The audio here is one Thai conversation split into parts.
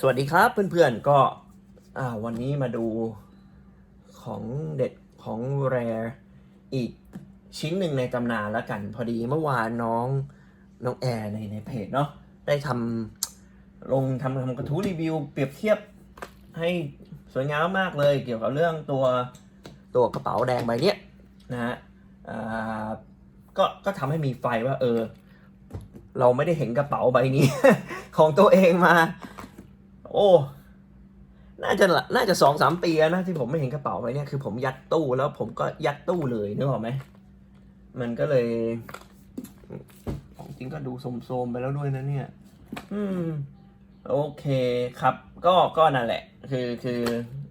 สวัสดีครับเพื่อนๆก็วันนี้มาดูของเด็ดของแรอีกชิ้นหนึ่งในตำนานแล้วกัน พอดีเมื่อวานน้องน้องแอร์ในในเพจเนาะได้ทำลงทำทำกระทู้รีวิว เปรียบเทียบให้สวยงามมากเลย เกี่ยวกับเรื่องตัวตัวกระเป๋าแดงใบเนี้ยนะฮะก็ก็ทำให้มีไฟว่าเออ เราไม่ได้เห็นกระเป๋าใบนี้ ของตัวเองมา โอ้ น่าจะละน่าจะสองสามปีแล้วนะที่ผมไม่เห็นกระเป๋าใบเนี้ยคือผมยัดตู้แล้วผมก็ยัดตู้เลยนึกออกไหมมันก็เลยของจริงก็ดูโสมๆไปแล้วด้วยนะเนี่ย อืม โอเคครับ ก็ก็นั่นแหละ คือคือ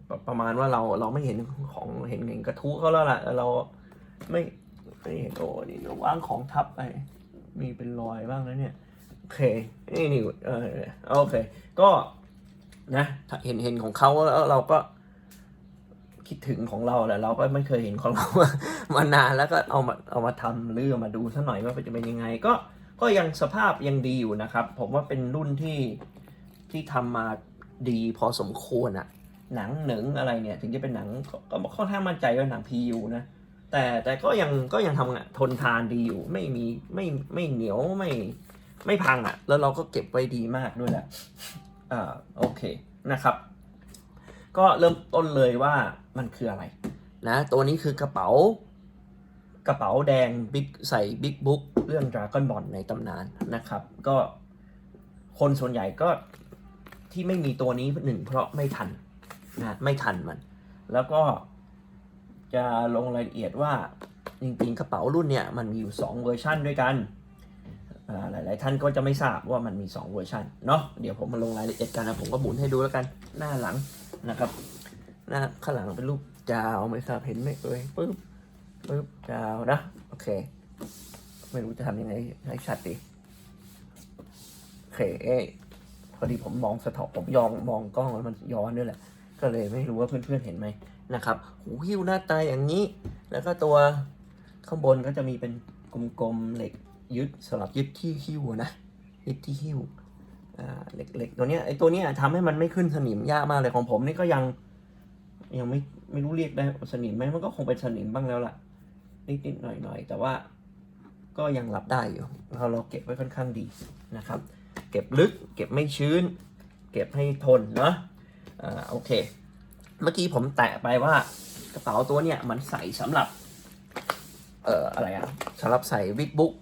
ประประมาณว่าเราเราไม่เห็นของเห็นเห็นกระทู้เขาแล้วล่ะเราไม่ไม่เห็นโอ้นี่เราวางของทับไปมีเป็นรอยบ้างนะเนี่ย โอเคนี่นี่เออโอเค ก็ นะเห็นเห็นของเขาแล้วเราก็คิดถึงของเราแหละเราก็ไม่เคยเห็นของเรามานานแล้วก็เอามาเอามาทำหรือเอามาดูสักหน่อยว่าจะเป็นยังไง ก็ก็ยังสภาพยังดีอยู่นะครับ ผมว่าเป็นรุ่นที่ที่ทำมาดีพอสมควรอะหนังหนึ่งอะไรเนี่ย ถึงจะเป็นหนังก็ค่อนข้างมั่นใจว่าหนัง PU นะแต่แต่ก็ยังก็ยังทำงานทนทานดีอยู่ ไม่มีไม่ไม่เหนียวไม่ไม่พังอะ่ะ แล้วเราก็เก็บไว้ดีมากด้วยแหละ อ่าโอเคนะครับ ก็เริ่มต้นเลยว่ามันคืออะไร นะ ตัวนี้คือกระเป๋ากระเป๋าแดงบิ๊กใส่บิ๊กบุ๊กเรื่อง Dragon Ball ในตำนานนะครับ ก็คนส่วนใหญ่ก็ที่ไม่มีตัวนี้หนึ่งเพราะไม่ทันนะไม่ทันมัน แล้วก็จะลงรายละเอียดว่าจริงๆกระเป๋ารุ่นเนี่ยมันมีอยู่ 2 เวอร์ชันด้วยกัน หลาย ๆ ท่านก็จะไม่ทราบว่ามันมี 2 เวอร์ชันเนาะเดี๋ยวผมมาลงรายละเอียดกันนะผมก็บุนให้ดูแล้วกันหน้าหลังนะครับหน้าข้างหลังเป็นรูปจาวไม่ทราบเห็นไหมเอ่ยปึ๊บปึ๊บจาวนะโอเค ไม่รู้จะทำยังไงให้ชัดดีโอเคเอพอดีผมมองสะท้อนผมยองมองกล้องแล้วมันย้อนด้วยแหละ ก็เลยไม่รู้ว่าเพื่อน ๆ เห็นไหมนะครับหูหิ้วหน้าตาอย่างนี้ แล้วก็ตัวข้างบนก็จะมีเป็นกลมๆเหล็ก ยึดสำหรับยึดที่หิ้วนะยึดที่หิ้วเหล็กๆตัวเนี้ยไอ้ตัวเนี้ยทำให้มันไม่ขึ้นสนิมยากมากเลยของผมนี่ก็ยังยังไม่ไม่รู้เรียกได้สนิมไหมมันก็คงเป็นสนิมบ้างแล้วล่ะนิดๆหน่อยๆแต่ว่าก็ยังรับได้อยู่เราเราเก็บไว้ค่อนข้างดีนะครับ เก็บลึกเก็บไม่ชื้น เก็บให้ทนเนาะอ่าโอเค เมื่อกี้ผมแตะไปว่ากระเป๋าตัวเนี่ยมันใส่สำหรับเอ่ออะไรอะสำหรับใส่วิกบุ๊ก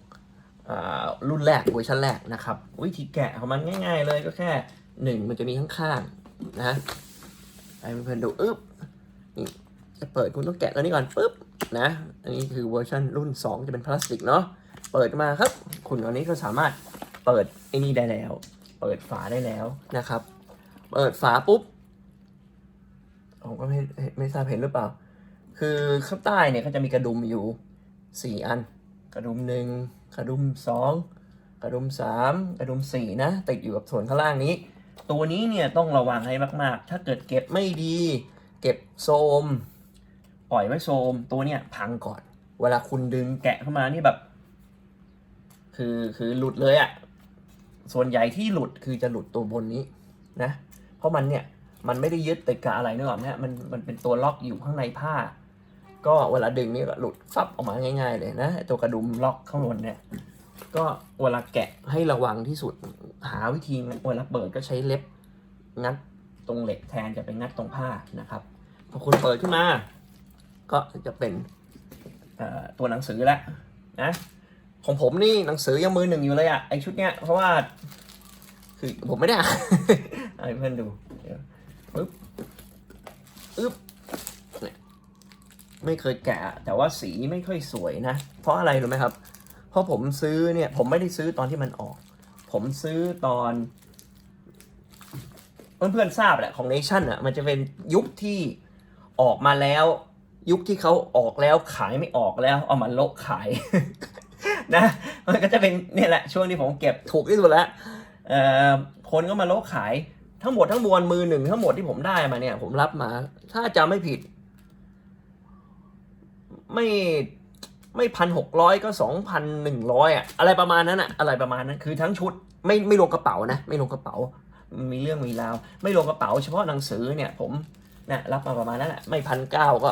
รุ่นแรกเวอร์ชันแรกนะครับ วิธีแกะของมันง่าย ๆ เลยก็แค่หนึ่งมันจะมีข้างๆนะให้เพื่อนๆดูอึ๊บนี่จะเปิดคุณต้องแกะตัวนี้ก่อนปึ๊บนะอันนี้คือเวอร์ชันรุ่น 2 จะเป็นพลาสติกเนาะเปิดมาครับ คุณตัวนี้ก็สามารถเปิดไอ้นี่ได้แล้ว เปิดฝาได้แล้วนะครับ เปิดฝาปุ๊บผมก็ไม่ไม่ทราบเห็นหรือเปล่า คือข้างใต้เนี่ยก็จะมีกระดุมอยู่สี่อัน กระดุมหนึ่ง กระดุมสองกระดุมสามกระดุมสี่นะ ติดอยู่กับส่วนข้างล่างนี้ ตัวนี้เนี่ยต้องระวังให้มากๆ ถ้าเกิดเก็บไม่ดี เก็บโซม ปล่อยไว้โซม ตัวเนี่ยพังก่อน เวลาคุณดึงแกะเข้ามานี่แบบ คือคือหลุดเลยอะ่ะ ส่วนใหญ่ที่หลุดคือจะหลุดตัวบนนี้นะ เพราะมันเนี่ยมันไม่ได้ยึดติดกับอะไรนึกออกไหมฮะมันมันเป็นตัวล็อกอยู่ข้างในผ้า ก็เวลาดึงนี่ก็หลุดฟับออกมาง่าย ๆ เลยนะตัวกระดุมล็อกข้างบนเนี่ย ก็เวลาแกะให้ระวังที่สุดหาวิธีเวลาเปิดก็ใช้เล็บงัดตรงเหล็กแทนจะไปงัดตรงผ้านะครับพอคุณเปิดขึ้นมา ก็จะเป็นตัวหนังสือแล้วนะของผมนี่หนังสือยังมือหนึ่งอยู่เลยอะไอชุดเนี้ยเพราะว่า คือผมไม่ได้อ่านให้เพื่อนดูเดี๋ยวปึ๊บอึ๊บ ไม่เคยแกะ แต่ว่าสีไม่ค่อยสวยนะ เพราะอะไรรู้ไหมครับ เพราะผมซื้อเนี่ย ผมไม่ได้ซื้อตอนที่มันออก ผมซื้อตอน เพื่อนๆทราบแหละของเนชั่นอะ มันจะเป็นยุคที่ออกมาแล้ว ยุคที่เขาออกแล้วขายไม่ออกแล้ว เอามาโละขายนะ มันก็จะเป็นเนี่ยแหละช่วงที่ผมเก็บถูกที่สุดแล้วเอ่อคนก็มาโละขายทั้งหมดทั้งมวลมือหนึ่งทั้งหมดที่ผมได้มาเนี่ย ผมรับมา ถ้าจำไม่ผิด ไม่ไม่พันหกร้อยก็สองพันหนึ่งร้อยอะอะไรประมาณนั้นอะอะไรประมาณนั้นคือทั้งชุดไม่ไม่รวมกระเป๋านะ ไม่รวมกระเป๋า มีเรื่องมีราว ไม่รวมกระเป๋าเฉพาะหนังสือเนี่ยผมนะรับมาประมาณนั้นแหละไม่พันเก้าก็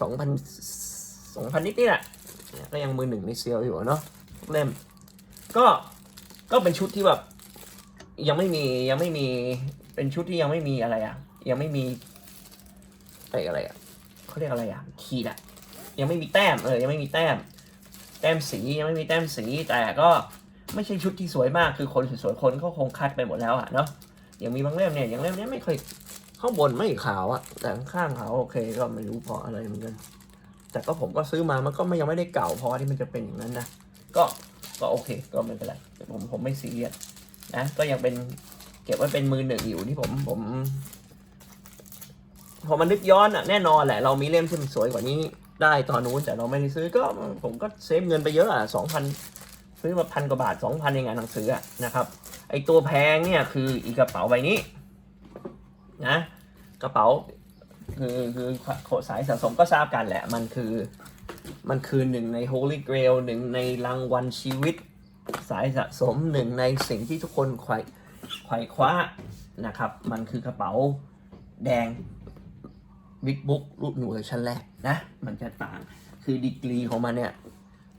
สองพันสองพันนิดนี่แหละก็ยังมือหนึ่งในเซียวอยู่เนาะทุกเล่มก็ก็เป็นชุดที่แบบยังไม่มียังไม่มีเป็นชุดที่ยังไม่มีอะไรอะ ยังไม่มีไอ้อะไรอะเขาเรียกอะไรอะขีดอะ ยังไม่มีแต้มเออยังไม่มีแต้ม แต้มสียังไม่มีแต้มสีแต่ก็ไม่ใช่ชุดที่สวยมากคือคนสวยๆคนก็คงคัดไปหมดแล้วอะเนาะยังมีบางเล่มเนี่ยอย่างเล่มเนี้ยไม่เคยข้างบนไม่ขาวอะแต่ข้างๆขาวโอเคก็ไม่รู้เพราะอะไรเหมือนกันแต่ก็ผมก็ซื้อมามันก็ไม่ยังไม่ได้เก่าพอที่มันจะเป็นอย่างนั้นนะก็ก็โอเคก็ไม่เป็นไรผมผมไม่ซีเรียสนะก็ยังเป็นเก็บไว้เป็นมือหนึ่งอยู่ที่ผมผมพอมันนึกย้อนอะแน่นอนแหละเรามีเล่มที่มันสวยกว่านี้ ได้ตอนนู้นแต่เราไม่ได้ซื้อก็ผมก็เซฟเงินไปเยอะอะสองพันซื้อมาพันกว่าบาทสองพันในงานหนังสืออะนะครับไอตัวแพงเนี่ยคืออีกระเป๋าใบนี้นะกระเป๋าคือคือสายสะสมก็ทราบกันแหละ มันคือมันคือหนึ่งใน Holy Grail หนึ่งในรางวัลชีวิต สายสะสมหนึ่งในสิ่งที่ทุกคนไขว่ไขว่คว้านะครับ มันคือกระเป๋าแดง บิ๊กบุ๊กรุ่นเวอร์ชันแรกนะ มันจะต่าง คือดีกรีของมันเนี่ย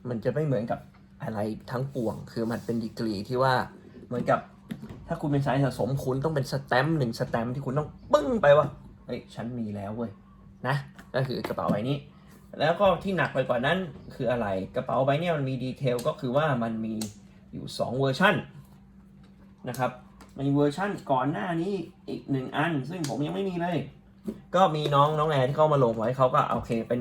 มันจะไม่เหมือนกับอะไรทั้งปวง คือมันเป็นดีกรีที่ว่าเหมือนกับถ้าคุณเป็นสายสะสมคุณต้องเป็นสแตมป์หนึ่งสแตมป์ที่คุณต้องปึ้งไปว่าเฮ้ยฉันมีแล้วเว้ยนะก็คือกระเป๋าใบนี้ แล้วก็ที่หนักไปกว่านั้นคืออะไรกระเป๋าใบนี้มันมีดีเทลก็คือว่ามันมีอยู่ 2 เวอร์ชันนะครับมีเวอร์ชันก่อนหน้านี้อีกหนึ่งอัน ซึ่งผมยังไม่มีเลย ก็มีน้องน้องแอร์ที่เข้ามาลงไว้เขาก็โอเคเป็น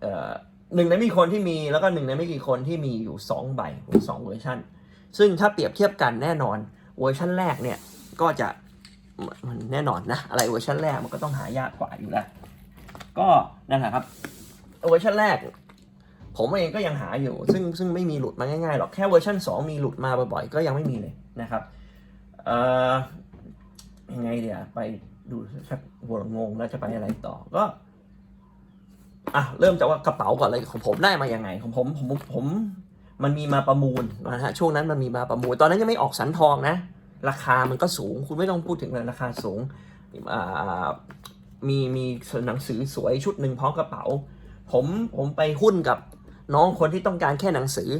เอ่อหนึ่งในไม่กี่คนที่มีแล้วก็หนึ่งในไม่กี่คนที่มีอยู่สองใบสองเวอร์ชันซึ่งถ้าเปรียบเทียบกันแน่นอนเวอร์ชันแรกเนี่ยก็จะมันแน่นอนนะอะไรเวอร์ชันแรกมันก็ต้องหายากกว่าอยู่แล้วก็นั่นแหละครับเวอร์ชันแรก ผมเองก็ยังหาอยู่ ซึ่งซึ่งไม่มีหลุดมาง่ายๆหรอกแค่เวอร์ชัน2 มีหลุดมาบ่อยๆก็ยังไม่มีเลยนะครับเอ่อยังไงเดี๋ยวไป ดูชักหัวงงแล้วจะไปอะไรต่อก็อะเริ่มจากว่ากระเป๋าก่อนเลยของผมได้มาอยังไงของผมผมผมมันมีมาประมูลนะฮะช่วงนั้นมันมีมาประมูล ตอนนั้นยังไม่ออกสันทองนะ ราคามันก็สูง คุณไม่ต้องพูดถึงเลยราคาสูงอ่ามีมีหนังสือสวยชุดหนึ่งพร้อมกระเป๋า ผมผมไปหุ้นกับน้องคนที่ต้องการแค่หนังสือ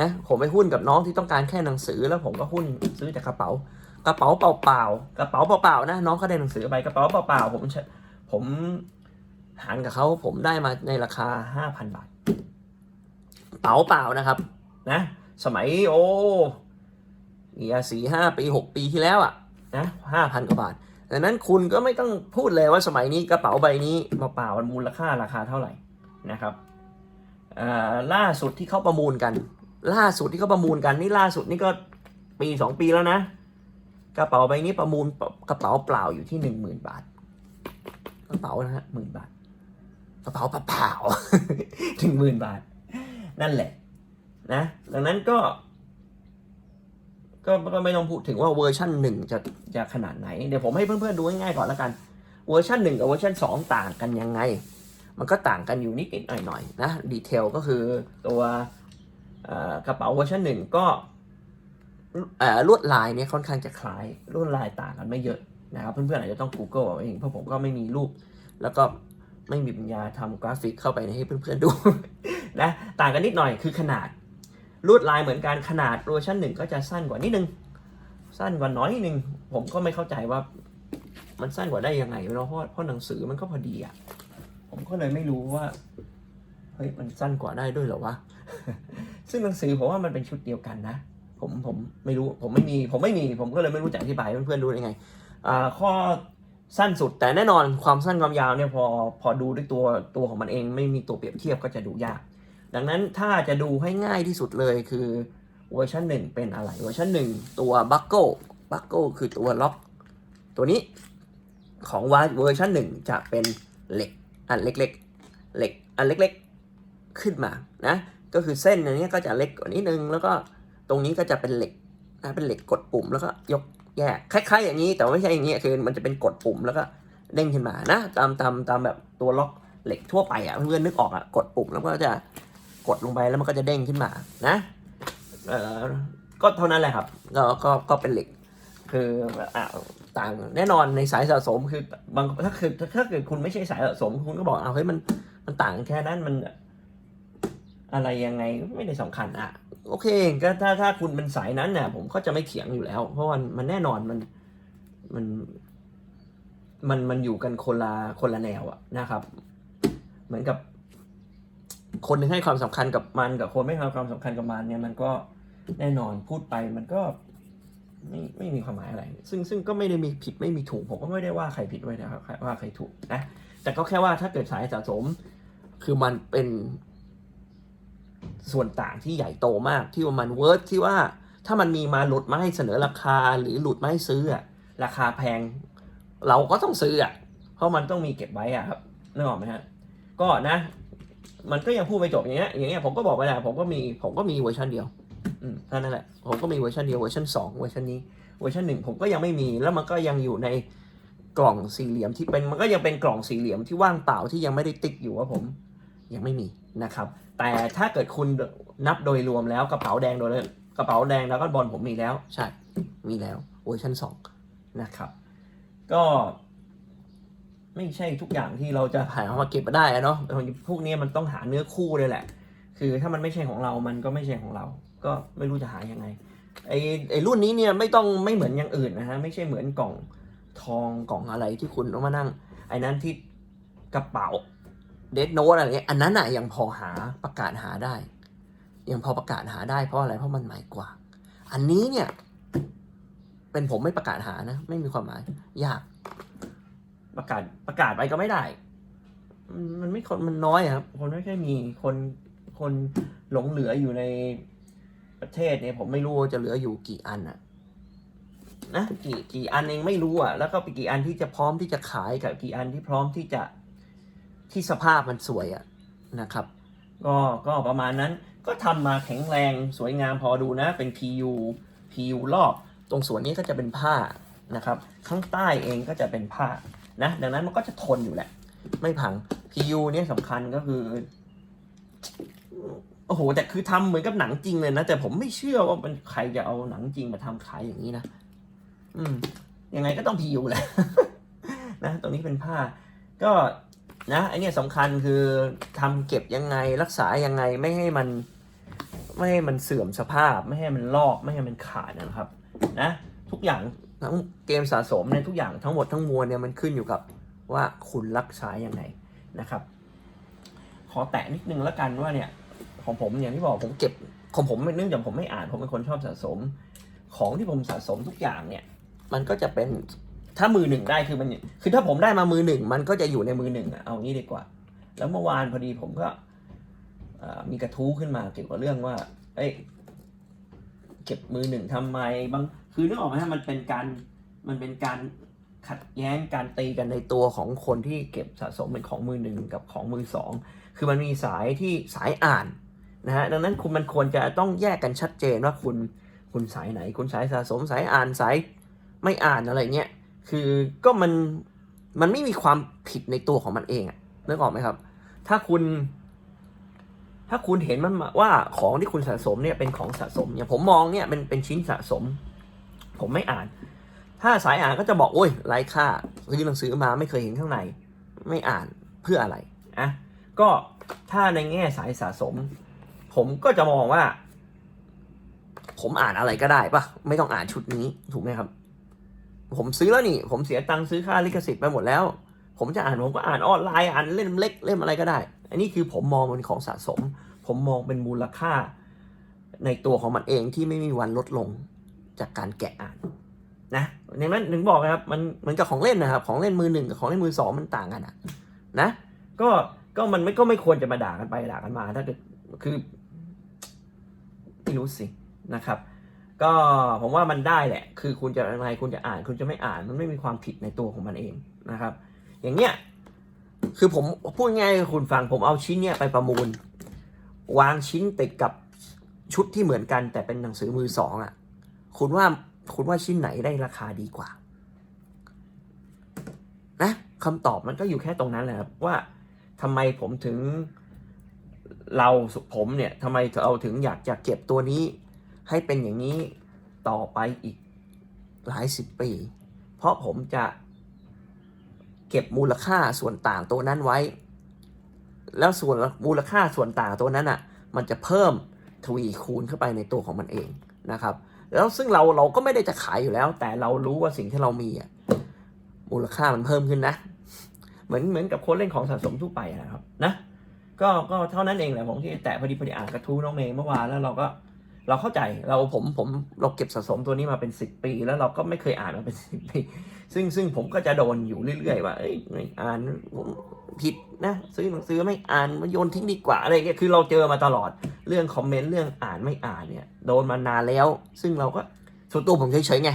นะผมไปหุ้นกับน้องที่ต้องการแค่หนังสือ แล้วผมก็หุ้นซื้อจากกระเป๋า กระเป๋าเปล่าๆกระเป๋าเปล่าๆนะน้องเขาได้หนังสือไปกระเป๋าเปล่าๆผมผมหารกับเขาผมได้มาในราคาห้าพันบาทเป๋าเปล่านะครับ นะ สมัยโอ้เอียสี่ห้าปีหกปีที่แล้วอะนะห้าพันกว่าบาทดังนั้นคุณก็ไม่ต้องพูดเลยว่าสมัยนี้กระเป๋าใบนี้มาเปล่ามันมูลค่าราคาเท่าไหร่นะครับอ่าล่าสุดที่เขาประมูลกัน ล่าสุดที่เขาประมูลกันนี่ล่าสุดนี่ก็ปีสองปีแล้วนะ กระเป๋าใบนี้ประมูลกระเป๋าเปล่าอยู่ที่หนึ่งหมื่นบาท กระเป๋านะฮะหมื่นบาท กระเป๋าเปล่าถึงหมื่นบาท นั่นแหละ นะ ดังนั้นก็ ก็ก็ไม่ต้องพูดถึงว่าเวอร์ชันหนึ่งจะจะขนาดไหน เดี๋ยวผมให้เพื่อนๆดูง่ายๆก่อนแล้วกัน เวอร์ชันหนึ่งกับเวอร์ชันสองต่างกันยังไง มันก็ต่างกันอยู่นิดๆหน่อยๆนะ ดีเทลก็คือตัวกระเป๋าเวอร์ชันหนึ่งก็ ลวดลายเนี่ยค่อนข้างจะคล้ายลวดลายต่างกันไม่เยอะนะครับ เพื่อนๆอาจจะต้อง Google เอาเองเพราะผมก็ไม่มีรูป แล้วก็ไม่มีปัญญาทำกราฟิกเข้าไปให้เพื่อนๆดูนะต่างกันนิดหน่อยคือขนาดลวดลายเหมือนกันขนาดเวอร์ชันหนึ่งก็จะสั้นกว่านิดนึง สั้นกว่าน้อยนิดนึง ผมก็ไม่เข้าใจว่ามันสั้นกว่าได้ยังไงเนาะเพราะเพราะหนังสือมันก็พอดีอะผมก็เลยไม่รู้ว่าเฮ้ยมันสั้นกว่าได้ด้วยเหรอวะซึ่งหนังสือผมว่ามันเป็นชุดเดียวกันนะ ผมผมไม่รู้ผมไม่มีผมไม่มีผมก็เลยไม่รู้จะอธิบายเพื่อนๆดูยังไงข้อสั้นสุดแต่แน่นอนความสั้นความยาวเนี่ยพอพอดูด้วยตัวตัวของมันเอง ไม่มีตัวเปรียบเทียบก็จะดูยาก ดังนั้นถ้าจะดูให้ง่ายที่สุดเลยคือเวอร์ชันหนึ่งเป็นอะไรเวอร์ชันหนึ่งตัวบัคโก้บัคโก้คือตัวล็อก ตัวนี้ของวเวอร์ชันหนึ่งจะเป็นเหล็กอันเล็กๆเหล็กอันเล็กๆขึ้นมานะก็คือเส้นอันนี้ก็จะเล็กกว่านี้นึงแล้วก็ ตรงนี้ก็จะเป็นเหล็กนะเป็นเหล็กกดปุ่มแล้วก็ยกแยกคล้ายๆอย่างนี้แต่ไม่ใช่อย่างนี้คือมันจะเป็นกดปุ่มแล้วก็เด้งขึ้นมานะ ตามตามตามแบบตัวล็อกเหล็กทั่วไปอะเพื่อนนึกออกอะกดปุ่มแล้วก็จะกดลงไปแล้วมันก็จะเด้งขึ้นมานะเออก็เท่านั้นแหละครับ ก็ก็ก็เป็นเหล็ก คืออะต่างแน่นอนในสายสะสมคือบางถ้าคือถ้าเกิดคุณไม่ใช่สายสะสมคุณก็บอกเอาเฮ้ยมันมันต่างแค่นั้นมันอะไรยังไงไม่ได้สำคัญอะ โอเคก็ถ้าถ้าคุณเป็นสายนั้นเนี่ยผมก็จะไม่เถียงอยู่แล้ว เพราะมันมันแน่นอนมันมันมันมันอยู่กันคนละคนละแนวอะนะครับ เหมือนกับ คนหนึ่งให้ความสำคัญกับมันกับคนไม่ให้ความสำคัญกับมันเนี่ยมันก็แน่นอนพูดไปมันก็ไม่ไม่มีความหมายอะไร ซึ่งซึ่งก็ไม่ได้มีผิดไม่มีถูก ผมก็ไม่ได้ว่าใครผิดไว้นะครับว่าใครถูกนะแต่ก็แค่ว่าถ้าเกิดสายสะสม คือมันเป็น ส่วนต่างที่ใหญ่โตมากที่ว่ามันเวิร์กที่ว่าถ้ามันมีมาหลุดมาให้เสนอราคาหรือหลุดมาให้ซื้อราคาแพง เราก็ต้องซื้ออะเพราะมันต้องมีเก็บไว้อะครับนึกออกไหมฮะก็นะ มันก็ยังพูดไม่จบอย่างเงี้ยอย่างเงี้ยผมก็บอกไปแล้วผมก็มีผมก็มีเวอร์ชันเดียวอืมเท่านั้นแหละผมก็มีเวอร์ชันเดียวเวอร์ชันสองเวอร์ชันนี้เวอร์ชันหนึ่งผมก็ยังไม่มีแล้วมันก็ยังอยู่ในกล่องสี่เหลี่ยมที่เป็นมันก็ยังเป็นกล่องสี่เหลี่ยมที่ว่างเปล่าที่ยังไม่ได้ติ๊กอยู่ว่าผมยังไม่มีนะครับ แต่ถ้าเกิดคุณนับโดยรวมแล้วกระเป๋าแดงโดยกระเป๋าแดงแล้วก็บอลผมมีแล้ว ใช่ มีแล้วเวอร์ชันสองนะครับ ก็ไม่ใช่ทุกอย่างที่เราจะหามาเก็บมาได้อะเนาะพวกนี้มันต้องหาเนื้อคู่เลยแหละ คือถ้ามันไม่ใช่ของเรา มันก็ไม่ใช่ของเรา ก็ไม่รู้จะหายังไง ไอไอรุ่นนี้เนี่ยไม่ต้องไม่เหมือนอย่างอื่นนะฮะ ไม่ใช่เหมือนกล่องทองกล่องอะไรที่คุณต้องมานั่ง ไอ้นั้นที่กระเป๋า เดดโน e อะไรเงี้ยอันนั้นอะยังพอหาประกาศหาได้ ยังพอประกาศหาได้เพราะอะไรเพราะมันใหม่กว่า อันนี้เนี่ย เป็นผมไม่ประกาศหานะ ไม่มีความหมายยาก ประกาศประกาศไปก็ไม่ได้ มันมันไม่คนมันน้อยอะครับ คนไม่ค่อยมีคนคนหลงเหลืออยู่ในประเทศเนี่ยผมไม่รู้ว่าจะเหลืออยู่กี่อันอะนะกี่กี่อันเองไม่รู้อะแล้วก็ไปกี่อันที่จะพร้อมที่จะขายกับกี่อันที่พร้อมที่จะ ที่สภาพมันสวยอะนะครับ ก็ก็ประมาณนั้นก็ทำมาแข็งแรงสวยงามพอดูนะเป็น PU PU รอบตรงส่วนนี้ก็จะเป็นผ้านะครับ ข้างใต้เองก็จะเป็นผ้านะดังนั้นมันก็จะทนอยู่แหละ ไม่พัง PU เนี่ยสำคัญก็คือโอ้โหแต่คือทำเหมือนกับหนังจริงเลยนะ แต่ผมไม่เชื่อว่ามันใครจะเอาหนังจริงมาทำขายอย่างนี้นะอืมยังไงก็ต้อง PU แหละนะตรงนี้เป็นผ้าก็ นะไอเนี่ยสำคัญคือทำเก็บยังไงรักษายังไงไม่ให้มันไม่ให้มันเสื่อมสภาพ ไม่ให้มันลอกไม่ให้มันขาดนะครับนะทุกอย่างทั้งเกมสะสมเนี่ยทุกอย่างทั้งหมดทั้งมวลเนี่ยมันขึ้นอยู่กับว่าคุณรักษายังไงนะครับ ขอแตะนิดนึงแล้วกันว่าเนี่ยของผมอย่างที่บอกผมเก็บของผมเนื่องจากผมไม่อ่านผมเป็นคนชอบสะสม ของที่ผมสะสมทุกอย่างเนี่ย มันก็จะเป็น ถ้ามือหนึ่งได้คือมันคือถ้าผมได้มามือหนึ่งมันก็จะอยู่ในมือหนึ่งอะเอางี้ดีกว่า แล้วเมื่อวานพอดีผมก็มีกระทู้ขึ้นมาเกี่ยวกับเรื่องว่า เอ้ยเก็บมือหนึ่งทำไมบางคือนึกออกไหมฮะมันเป็นการมันเป็นการขัดแย้งการตีกันในตัวของคนที่เก็บสะสมเป็นของมือหนึ่งกับของมือสองคือมันมีสายที่สายอ่านนะฮะดังนั้นคุณมันควรจะต้องแยกกันชัดเจนว่าคุณคุณสายไหน คุณสายสะสมสายอ่านสายไม่อ่านอะไรเงี้ย คือก็มันมันไม่มีความผิดในตัวของมันเองอะนึกออกไหมครับ ถ้าคุณ ถ้าคุณเห็นมันว่าของที่คุณสะสมเนี่ยเป็นของสะสมเนี่ยผมมองเนี่ยเป็นเป็นชิ้นสะสม ผมไม่อ่าน ถ้าสายอ่านก็จะบอกโอ้ยไร้ค่าซื้อหนังสือมาไม่เคยเห็นข้างใน ไม่อ่านเพื่ออะไรอะก็ถ้าในแง่สายสะสม ผมก็จะมองว่า ผมอ่านอะไรก็ได้ปะไม่ต้องอ่านชุดนี้ถูกไหมครับ ผมซื้อแล้วนี่ ผมเสียตังค์ซื้อค่าลิขสิทธิ์ไปหมดแล้ว ผมจะอ่านผมก็อ่านออนไลน์อ่านเล่มเล็กเล่มอะไรก็ได้ อันนี้คือผมมองเป็นของสะสม ผมมองเป็นมูลค่า ในตัวของมันเองที่ไม่มีวันลดลงจากการแกะอ่านนะในนั้นถึงบอกนะครับมันเหมือนกับของเล่นนะครับ ของเล่นมือหนึ่งกับของเล่นมือสองมันต่างกันอะนะก็ก็มันไม่ก็ไม่ควรจะมาด่ากันไปด่ากันมาถ้าเกิดคือไม่รู้สินะครับ ก็ผมว่ามันได้แหละ คือคุณจะอะไรคุณจะอ่านคุณจะไม่อ่านมันไม่มีความผิดในตัวของมันเองนะครับ อย่างเงี้ยคือผมพูดง่ายๆคุณฟังผมเอาชิ้นเนี้ยไปประมูล วางชิ้นติดกับชุดที่เหมือนกัน แต่เป็นหนังสือมือสองอะ คุณว่าคุณว่าชิ้นไหนได้ราคาดีกว่า นะคำตอบมันก็อยู่แค่ตรงนั้นแหละครับว่าทำไมผมถึงเราผมเนี่ยทำไมเราถึงอยากจะเก็บตัวนี้ ให้เป็นอย่างนี้ต่อไปอีกหลายสิบปี เพราะผมจะเก็บมูลค่าส่วนต่างตัวนั้นไว้ แล้วส่วนมูลค่าส่วนต่างตัวนั้นอะ มันจะเพิ่มทวีคูณเข้าไปในตัวของมันเองนะครับ แล้วซึ่งเราเราก็ไม่ได้จะขายอยู่แล้ว แต่เรารู้ว่าสิ่งที่เรามีอะมูลค่ามันเพิ่มขึ้นนะ เหมือนเหมือนกับคนเล่นของสะสมทั่วไปนะครับนะก็ก็เท่านั้นเองแหละผมที่แตะพอดีพอดีอ่านกระทู้น้องเมย์เมื่อวานแล้วเราก็ เราเข้าใจเราผมผมเราเก็บสะสมตัวนี้มาเป็นสิบปี แล้วเราก็ไม่เคยอ่านมาเป็นสิบปี ซึ่งซึ่งผมก็จะโดนอยู่เรื่อยๆว่าเอ้ยไม่อ่านผิดนะซื้อหนังสือไม่อ่านมาโยนทิ้งดีกว่าอะไรเงี้ยคือเราเจอมาตลอดเรื่องคอมเมนต์เรื่องอ่านไม่อ่านเนี่ยโดนมานานแล้ว ซึ่งเราก็ส่วนตัวผมเฉยๆไง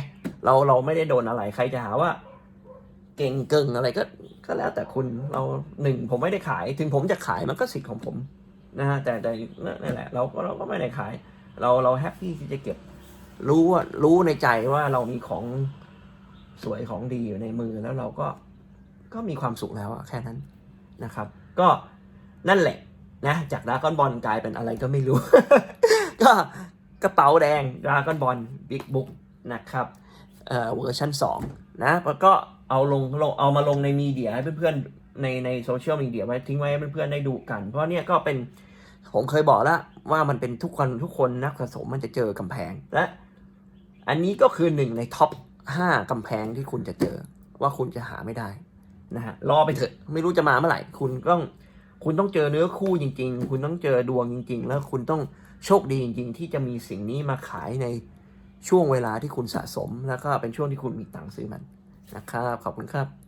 เราเราไม่ได้โดนอะไรใครจะหาว่า เก่งเกิงอะไรก็ก็แล้วแต่คุณเราหนึ่งผมไม่ได้ขาย ถึงผมจะขายมันก็สิทธิ์ของผมนะฮะแต่แต่นั่นแหละเราก็เราก็ไม่ได้ขาย เราเราแฮปปี้ที่จะเก็บ รู้ว่ารู้ในใจว่าเรามีของสวยของดีอยู่ในมือแล้วเราก็ก็มีความสุขแล้วอะแค่นั้นนะครับ ก็นั่นแหละนะจากดราก้อนบอลกลายเป็นอะไรก็ไม่รู้ ก็กระเป๋าแดงดราก้อนบอลบิ๊กบุ๊กนะครับเอ่อเวอร์ชัน2นะแล้วก็เอาลงลงเอามาลงในมีเดียให้เพื่อนๆในในโซเชียลมีเดียไว้ทิ้งไว้ให้เพื่อนๆได้ดูกัน เพราะเนี่ยก็เป็น ผมเคยบอกแล้วว่ามันเป็นทุกคนทุกคนนักสะสมมันจะเจอกำแพงและ อันนี้ก็คือหนึ่งในท็อปห้ากำแพงที่คุณจะเจอ ว่าคุณจะหาไม่ได้นะฮะรอไปเถอะไม่รู้จะมาเมื่อไหร่ คุณต้องคุณต้องเจอเนื้อคู่จริง ๆ คุณต้องเจอดวงจริง ๆ แล้วคุณต้องโชคดีจริง ๆ ที่จะมีสิ่งนี้มาขายในช่วงเวลาที่คุณสะสม แล้วก็เป็นช่วงที่คุณมีตังค์ซื้อมันนะครับขอบคุณครับ